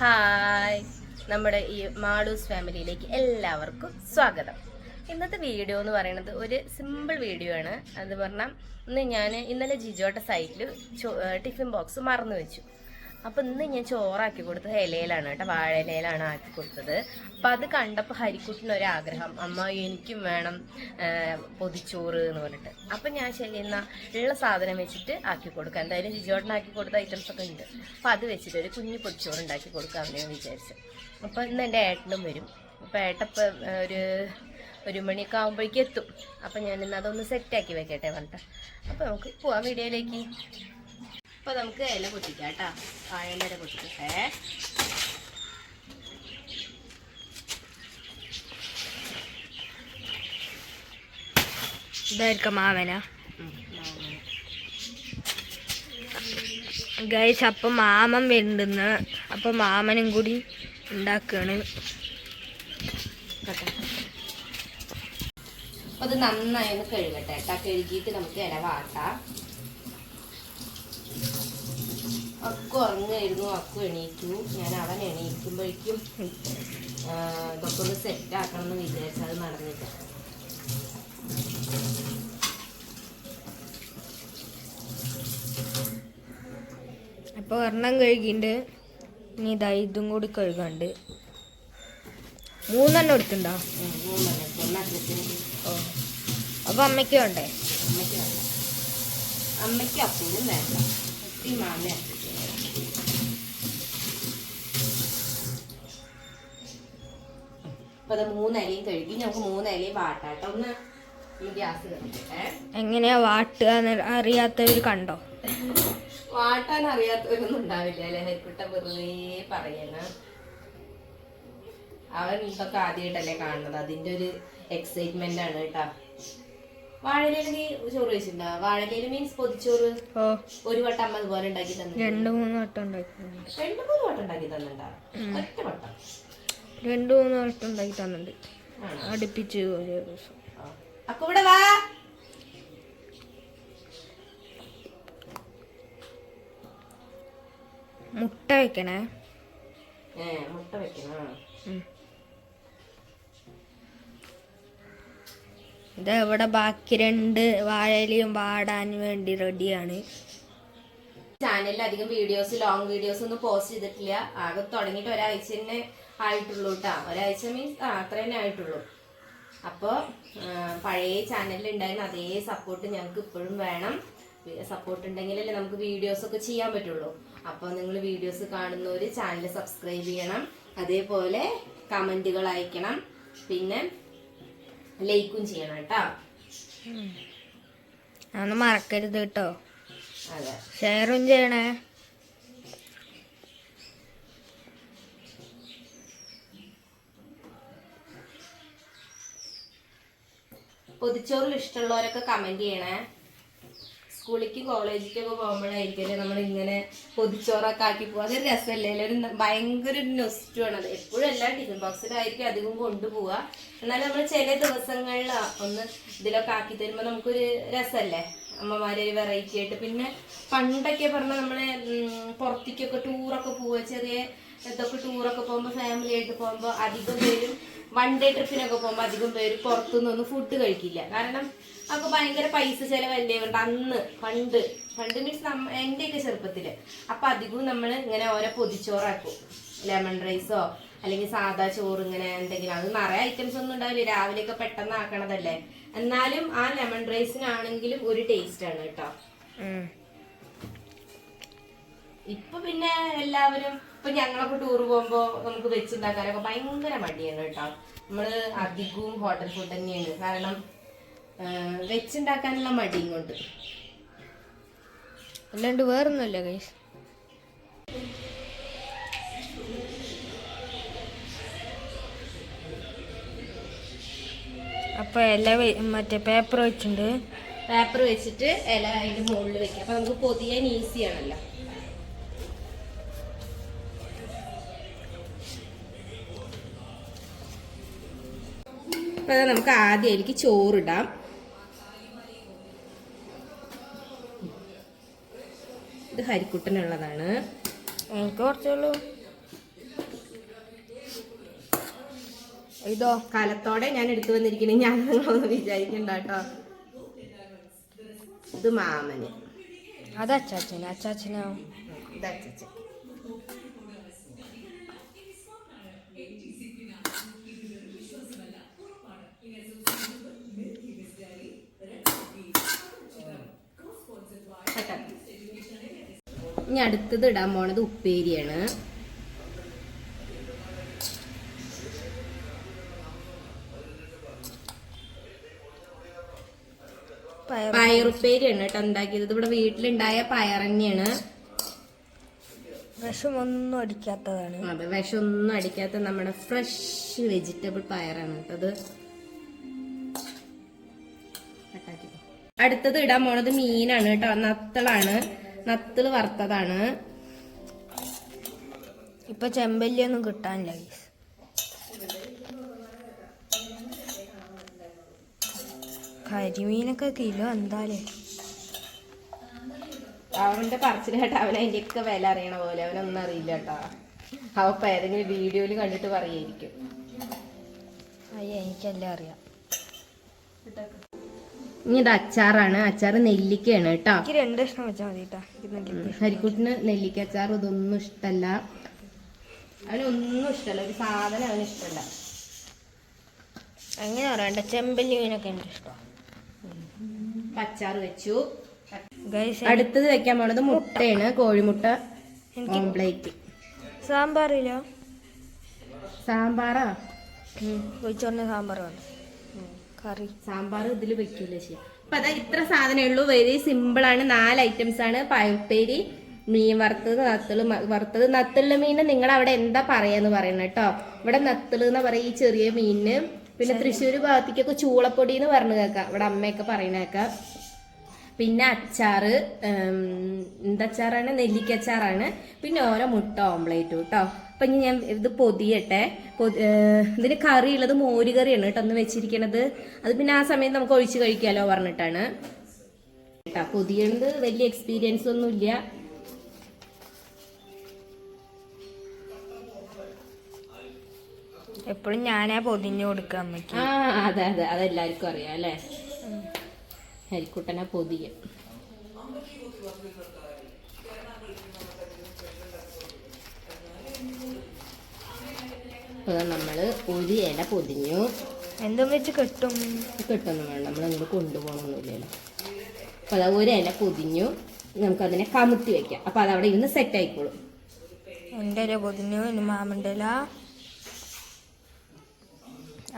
Hi. നമ്മുടെ ഈ മാളൂസ് ഫാമിലിയിലേക്ക് എല്ലാവർക്കും സ്വാഗതം. ഇന്നത്തെ വീഡിയോ എന്ന് പറയുന്നത് ഒരു സിമ്പിൾ വീഡിയോ ആണ്. അത് പറഞ്ഞാൽ ഇന്ന് ഞാൻ ഇന്നലെ ജിജോട്ട സൈറ്റിൽ ടിഫിൻ ബോക്സ് മറന്നു വെച്ചു. അപ്പോൾ ഇന്ന് ഞാൻ ചോറാക്കി കൊടുത്തത് ഇലയിലാണ് കേട്ടോ. വാഴയിലയിലാണ് ആക്കി കൊടുത്തത്. അപ്പോൾ അത് കണ്ടപ്പോൾ ഹരിക്കുട്ടിന് ഒരാഗ്രഹം. അമ്മ എനിക്കും വേണം പൊതിച്ചോറ് എന്ന് പറഞ്ഞിട്ട്. അപ്പം ഞാൻ എന്നാൽ ഉള്ള സാധനം വെച്ചിട്ട് ആക്കി കൊടുക്കാം. എന്തായാലും ജിജോട്ടിന് ആക്കി കൊടുത്ത ഐറ്റംസ് ഒക്കെ ഉണ്ട്. അപ്പോൾ അത് വെച്ചിട്ട് ഒരു കുഞ്ഞു പൊതിച്ചോറ് ഉണ്ടാക്കി കൊടുക്കാമെന്ന് ഞാൻ വിചാരിച്ചു. അപ്പോൾ ഇന്ന് എന്റെ ഏട്ടനും വരും. അപ്പോൾ ഏട്ടപ്പം ഒരു ഒരു മണിയൊക്കെ ആകുമ്പോഴേക്കും എത്തും. അപ്പം ഞാൻ ഇന്ന് അതൊന്ന് സെറ്റാക്കി വെക്കട്ടെ പറഞ്ഞിട്ട്. അപ്പോൾ നമുക്ക് പോവാം വീഡിയോയിലേക്ക്. അപ്പോൾ നമുക്ക് ഇല പൊട്ടിക്കാം കേട്ടോ. വാഴേന്റെ ഇല പൊട്ടിക്കട്ടെ. ഇതായിരിക്കും മാവന. ഗൈസ് അപ്പം മാമൻ വരുന്നുണ്ടെന്ന് അപ്പം മാമനും കൂടി ഉണ്ടാക്കുകയാണ് അപ്പൊ അത് നന്നായി ഒന്ന് കഴുകട്ടെ കേട്ടാ. കഴുകിയിട്ട് നമുക്ക് ഇല വാട്ടാം. അക്കു ഉറങ്ങായിരുന്നു അക്കു എണീറ്റു. ഞാൻ അവൻ എണീക്കുമ്പോഴേക്കും ഇതൊക്കെ ഒന്ന് സെറ്റ് ആക്കണം എന്ന് വിചാരിച്ചു. അത് നടന്നില്ല. അപ്പോൾ ഒരെണ്ണം കഴുകിണ്ട് ഇനി ഇതാ ഇതും കൂടി കഴുകാണ്ട്. മൂന്നെണ്ണം എടുത്തുണ്ടോ ഓ. അപ്പോൾ അമ്മയ്ക്ക് വേണ്ടേ? അമ്മയ്ക്ക് അമ്മയ്ക്ക് അപ്പനും വേണ്ട. മാങ്ങ അപ്പൊ അത് മൂന്നലയും കഴുകി. നമുക്ക് മൂന്നലയും വാട്ടാട്ടോ ഒന്ന് ഗ്യാസ് കത്തിക്കട്ടെ എങ്ങനെയാ വാട്ടുക അറിയാത്തവർ കണ്ടോ? വാട്ടാൻ അറിയാത്തവരൊന്നും ഉണ്ടാവില്ല അല്ലെ? ഹരിക്കുട്ട വെറുതെ പറയണ. അവൻ ഇതൊക്കെ ആദ്യമായിട്ടല്ലേ കാണുന്നത്. അതിന്റെ ഒരു എക്സൈറ്റ്മെന്റ് ആണ് കേട്ടാ. ചോറ് വെച്ചിട്ടുണ്ടോ വാഴയില മീൻസ് പൊതിച്ചോറ് ഒരു വട്ടം അമ്മ അതുപോലെ ഉണ്ടാക്കി തന്നിട്ടുണ്ട്. രണ്ട് മൂന്ന് വട്ടം രണ്ട് മൂന്ന് വട്ടം ഉണ്ടാക്കി തന്നിട്ടുണ്ടാ? ഒറ്റ വട്ടം. രണ്ട് മൂന്ന് വട്ടം ഉണ്ടാക്കി തന്നിട്ടുണ്ട്. അടുപ്പിച്ച് ഒരു ദിവസം. അപ്പൊ ഇവിടെ വാ. മുട്ട വെക്കണേ. മുട്ട വെക്കണം. ഇത് ഇവിടെ ബാക്കി രണ്ട് വാഴയിലയും വാടാൻ വേണ്ടി റെഡിയാണ്. ചാനലിൽ അധികം വീഡിയോസ് ലോങ് വീഡിയോസ് ഒന്നും പോസ്റ്റ് ചെയ്തിട്ടില്ല. ആകെ തുടങ്ങിയിട്ട് ഒരാഴ്ച തന്നെ ആയിട്ടുള്ളൂ കേട്ടോ ഒരാഴ്ച മീൻസ് അത്ര തന്നെ ആയിട്ടുള്ളൂ. അപ്പോൾ പഴയ ചാനലിൽ ഉണ്ടായിരുന്ന അതേ സപ്പോർട്ട് ഞങ്ങൾക്ക് ഇപ്പോഴും വേണം. സപ്പോർട്ട് ഉണ്ടെങ്കിലല്ലേ നമുക്ക് വീഡിയോസ് ഒക്കെ ചെയ്യാൻ പറ്റുള്ളൂ. അപ്പോൾ നിങ്ങൾ വീഡിയോസ് കാണുന്നവർ ചാനൽ സബ്സ്ക്രൈബ് ചെയ്യണം. അതേപോലെ കമന്റുകൾ അയക്കണം. പിന്നെ ലൈക്കും ചെയ്യണം കേട്ടോ അതൊന്നും മറക്കരുത് കേട്ടോ. അതെ. ഷെയറും ചെയ്യണേ. പൊതിച്ചോറിൽ ഇഷ്ടമുള്ളവരൊക്കെ കമന്റ് ചെയ്യണേ. സ്കൂളിലേക്ക് കോളേജിലേക്കൊക്കെ പോകുമ്പോഴായിരിക്കും നമ്മൾ ഇങ്ങനെ പൊതിച്ചോറൊക്കെ ആക്കി പോകും അതൊരു രസമല്ലേ? ന- ഭയങ്കര ഒരു നൊസ്റ്റു ആണ് അത് എപ്പോഴും എല്ലാ ടിഫിൻ ബോക്സിലായിരിക്കും അധികം കൊണ്ടുപോവുക എന്നാലും നമ്മൾ ചില ദിവസങ്ങളിൽ ഒന്ന് ഇതിലൊക്കെ ആക്കി തരുമ്പോൾ നമുക്കൊരു രസമല്ലേ? അമ്മമാരെ ഒരു വെറൈറ്റി ആയിട്ട്. പിന്നെ പണ്ടൊക്കെ പറഞ്ഞാൽ നമ്മളെ പുറത്തേക്കൊക്കെ ടൂറൊക്കെ പോവുക. ചെറിയ ഇതൊക്കെ ടൂറൊക്കെ പോകുമ്പോൾ ഫാമിലി ആയിട്ട് പോകുമ്പോൾ അധികം പേരും വൺ ഡേ ട്രിപ്പിനൊക്കെ പോകുമ്പോൾ അധികം പേര് പുറത്തുനിന്നൊന്നും ഫുഡ് കഴിക്കില്ല. കാരണം അവർക്ക് ഭയങ്കര പൈസ ചെലവല്ലേ ഉണ്ട് അന്ന് പണ്ട്. പണ്ട് മീൻസ് നമ്മ എന്റെയൊക്കെ ചെറുപ്പത്തിൽ. അപ്പൊ അധികവും നമ്മൾ ഇങ്ങനെ ഓരോ പൊതിച്ചോറാക്കും. ലെമൺ റൈസോ അല്ലെങ്കിൽ സാധാ ചോറ് ഇങ്ങനെ എന്തെങ്കിലും. അത് നിറയെ ഐറ്റംസ് ഒന്നും ഉണ്ടാവില്ല. രാവിലെയൊക്കെ പെട്ടെന്ന് ആക്കണതല്ലേ. എന്നാലും ആ ലെമൺ റൈസിനാണെങ്കിലും ഒരു ടേസ്റ്റ് ആണ് കേട്ടോ. ഇപ്പൊ പിന്നെ എല്ലാവരും ഇപ്പൊ ഞങ്ങളൊക്കെ ടൂർ പോകുമ്പോ നമുക്ക് വെച്ചുണ്ടാക്കാനൊക്കെ ഭയങ്കര മടിയാണ് കേട്ടോ. നമ്മൾ അധികവും ഹോട്ടൽ ഫുഡ് തന്നെയാണ്. കാരണം വെച്ചുണ്ടാക്കാനുള്ള മടിയും കൊണ്ട് അല്ലാണ്ട് വേറൊന്നുമില്ല ഗൈസ് അപ്പോൾ ഇല മറ്റേ പേപ്പർ വെച്ചിട്ടുണ്ട്. പേപ്പർ വെച്ചിട്ട് ഇല അതിന്റെ മുകളിൽ വെക്കാം. അപ്പൊ നമുക്ക് പൊതിയാൻ ഈസി അപ്പോൾ നമുക്ക് ആദ്യം എനിക്ക് ചോറിടാം. ഇത് ഹരിക്കുട്ടനുള്ളതാണ്. കുറച്ചുള്ളൂ ഇതോ. കാലത്തോടെ ഞാൻ എടുത്തു വന്നിരിക്കണേ ഞാൻ നിങ്ങളൊന്ന് വിചാരിക്കണ്ട കേട്ടോ. ഇത് മാമന്. അത് അച്ചാച്ചനാവും. ഇത് അച്ചാച്ചൻ. ഇനി അടുത്തത് ഇടാൻ പോണത് ഉപ്പേരിയാണ്. പയർ പയറുപ്പേരിയാണ് കേട്ടോ ഉണ്ടാക്കിയത്. ഇത് ഇവിടെ വീട്ടിലുണ്ടായ പയർ തന്നെയാണ്. വിഷമൊന്നും അടിക്കാത്തതാണ്. അതെ വിഷമൊന്നും അടിക്കാത്ത നമ്മുടെ ഫ്രഷ് വെജിറ്റബിൾ പയറാണ് കേട്ടത് അടുത്തത് ഇടാൻ പോണത് മീനാണ് കേട്ടോ നത്തളാണ്. നത്തൾ വറുത്തതാണ്. ഇപ്പൊ ചെമ്പല്ലിയൊന്നും കിട്ടാനില്ല guys. കരിമീനൊക്കെ കിലോ എന്താലേ? അവന്റെ പറച്ചിലായിട്ട് അവൻ അതിന്റെയൊക്കെ വില അറിയണ പോലെ അവനൊന്നും അറിയില്ല കേട്ടോ. അവ ഏതെങ്കിലും വീഡിയോയിൽ കണ്ടിട്ട് പറയായിരിക്കും അയ്യ എനിക്കെല്ലാം അറിയാം. ഇനി ഇത് അച്ചാറാണ്. അച്ചാർ നെല്ലിക്കയാണ് കേട്ടോ. രണ്ട് വെച്ചാൽ മതി കേട്ടാ ഹരിക്കുട്ടിന് നെല്ലിക്ക അച്ചാർ ഇതൊന്നും ഇഷ്ടല്ല. അവനൊന്നും ഇഷ്ടല്ല. ഒരു സാധനം അവന് ഇഷ്ടല്ല. അങ്ങനെ പറയണ്ട? ചെമ്പല്ലി മീനൊക്കെ എനിക്ക് ഇഷ്ടമാണ്. അച്ചാർ വെച്ചു. അടുത്തത് വെക്കാൻ പോണത് മുട്ടയാണ്. കോഴിമുട്ട ഓംപ്ലേറ്റ്. സാമ്പാറില്ല. സാമ്പാറാ? ഒഴിച്ചോറിന് സാമ്പാർ വേണം. കറി. സാമ്പാർ ഇതിൽ വെക്കില്ല ശരി. അപ്പൊ അതാ ഇത്ര സാധനമേ ഉള്ളൂ. വെരി സിമ്പിൾ ആണ്. നാല് ഐറ്റംസ് ആണ്. പഴുപ്പേരി മീൻ വറുത്തത് നത്തൾ വറുത്തത് നത്തൾ മീൻ നിങ്ങൾ അവിടെ എന്താ പറയാന്ന് പറയണം കേട്ടോ. ഇവിടെ നത്തൾ എന്ന് പറയും? ഈ ചെറിയ മീനിന്. പിന്നെ തൃശ്ശൂർ ഭാഗത്തേക്കൊക്കെ ചൂളപ്പൊടി എന്ന് പറഞ്ഞു കേൾക്കാം. ഇവിടെ അമ്മയൊക്കെ പറയണേക്കാം പിന്നെ അച്ചാറ് എന്തച്ചാറാണ് നെല്ലിക്ക അച്ചാറാണ്. പിന്നെ ഓരോ മുട്ട ഓംപ്ലേറ്റും കേട്ടോ അപ്പൊ ഇനി ഞാൻ ഇത് പൊതിയട്ടെ. പൊതി- ഇതിന് കറി ഉള്ളത് മോര് കറിയാണ് കേട്ടോ ഒന്ന് വെച്ചിരിക്കണത്. അത് പിന്നെ ആ സമയത്ത് നമുക്ക് ഒഴിച്ച് കഴിക്കാലോ പറഞ്ഞിട്ടാണ്. കേട്ടോ പൊതിയണത് വലിയ എക്സ്പീരിയൻസ് ഒന്നും ഇല്ല എപ്പോഴും ഞാനാ പൊതിഞ്ഞു കൊടുക്കാൻ ആ അതെ അതെ. അതെല്ലാവർക്കും അറിയാം അല്ലേ? ഹരിക്കുട്ടനെ പൊതിയ. അപ്പൊ നമ്മൾ ഒരു ഇല പൊതിഞ്ഞു. എന്തും വെച്ച് കെട്ടും. കെട്ടൊന്നും വേണം നമ്മൾ അങ്ങോട്ട് കൊണ്ടുപോകണമൊന്നുമില്ലല്ലോ അപ്പൊ അത് ഒരു ഇല പൊതിഞ്ഞു. നമുക്കതിനെ കമുത്തി വെക്കാം. അപ്പൊ അതവിടെ ഇരുന്ന് സെറ്റ് ആയിക്കോളും. എന്റെ ഇല പൊതിഞ്ഞു ഇനി മാമന്റെ ഇല.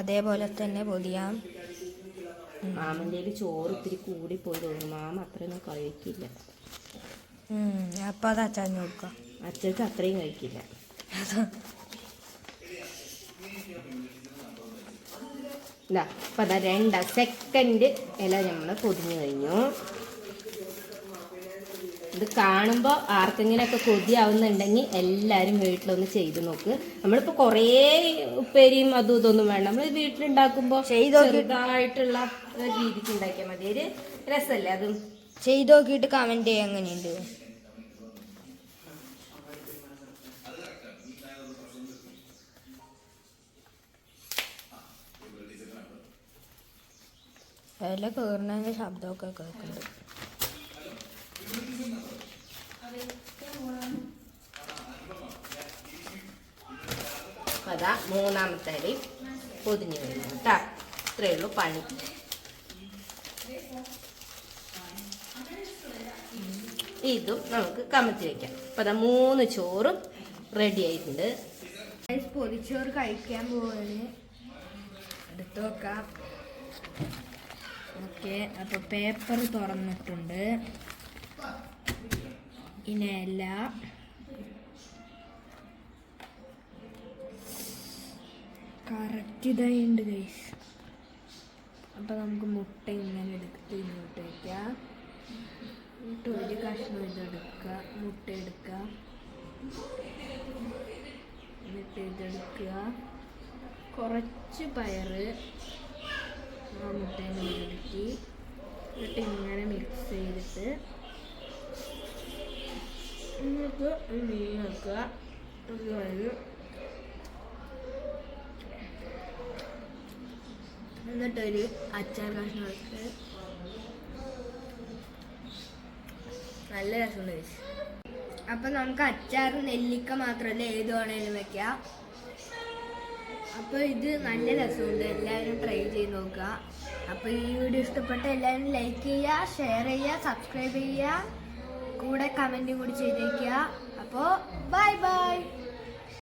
അതേപോലെ തന്നെ പൊതിയാം. മാമന്റെ ചോറ് ഇത്തിരി കൂടി പോയി തോന്നുന്നു. മാമ അത്രയൊന്നും കഴിക്കില്ല. അപ്പം അത് അച്ചാഞ്ഞു കൊടുക്കാം അച്ഛക്ക് അത്രയും കഴിക്കില്ല. ഇതാ അപ്പൊ അതാ രണ്ട സെക്കൻഡ് ഇല നമ്മൾ പൊതിഞ്ഞു കഴിഞ്ഞു. ഇത് കാണുമ്പോൾ ആർക്കെങ്കിലൊക്കെ കൊതിയാവുന്നുണ്ടെങ്കിൽ എല്ലാവരും വീട്ടിലൊന്ന് ചെയ്ത് നോക്ക്. നമ്മളിപ്പോൾ കുറേ ഉപ്പേരിയും അതും ഇതൊന്നും വേണ്ട. നമ്മൾ വീട്ടിലുണ്ടാക്കുമ്പോൾ ചെറുതായിട്ടുള്ള രീതിക്ക് ഉണ്ടാക്കിയാൽ മതി. ഒരു രസമല്ലേ അതും? ചെയ്ത് നോക്കിയിട്ട് കമന്റ് ചെയ്യാൻ അങ്ങനെയുണ്ട് അതെല്ലാം കയറുന്നതിന്റെ ശബ്ദമൊക്കെ കേൾക്കുന്നുണ്ട്. അതാ മൂന്നാമത്തെ അരി പൊതിഞ്ഞു വരുന്നത് കേട്ടാ. ഇത്രയേ ഉള്ളൂ പണി. ഇതും നമുക്ക് കമത്തി വെക്കാം. അപ്പൊ അതാ മൂന്ന് ചോറും റെഡി ആയിട്ടുണ്ട്. പൊതിച്ചോറ് കഴിക്കാൻ പോവാണ്. എടുത്തു നോക്കാം. ഓക്കെ അപ്പൊ പേപ്പർ തുറന്നിട്ടുണ്ട്. ഇനയല്ല കറക്റ്റ് ഇതായുണ്ട് ഗൈസ് അപ്പൊ നമുക്ക് മുട്ട ഇങ്ങനെ എടുത്ത് ഇങ്ങോട്ട് വയ്ക്കാം എന്നിട്ട് ഒരു കഷ്ണം ഇതെടുക്കുക മുട്ട എടുക്കുക എന്നിട്ട് ഇതെടുക്കുക കുറച്ച് പയറ് ആ മുട്ടേനെ എന്നിട്ട് ഇങ്ങനെ മിക്സ് ചെയ്തിട്ട് എന്നിട്ട് മീൻ വെക്കുക അത് എന്നിട്ടൊരു അച്ചാർ കഷ്ണം എടുത്ത് നല്ല guys. അപ്പൊ നമുക്ക് അച്ചാർ നെല്ലിക്ക മാത്രമല്ല ഏത് വേണേലും വെക്കാം. അപ്പോൾ ഇത് നല്ല രസമുണ്ട്. എല്ലാവരും ട്രൈ ചെയ്ത് നോക്കുക. അപ്പോൾ ഈ വീഡിയോ ഇഷ്ടപ്പെട്ട എല്ലാവരും ലൈക്ക് ചെയ്യുക ഷെയർ ചെയ്യുക സബ്സ്ക്രൈബ് ചെയ്യുക. കൂടെ കമന്റും കൂടി ചെയ്തേക്കുക. അപ്പോൾ ബൈ ബൈ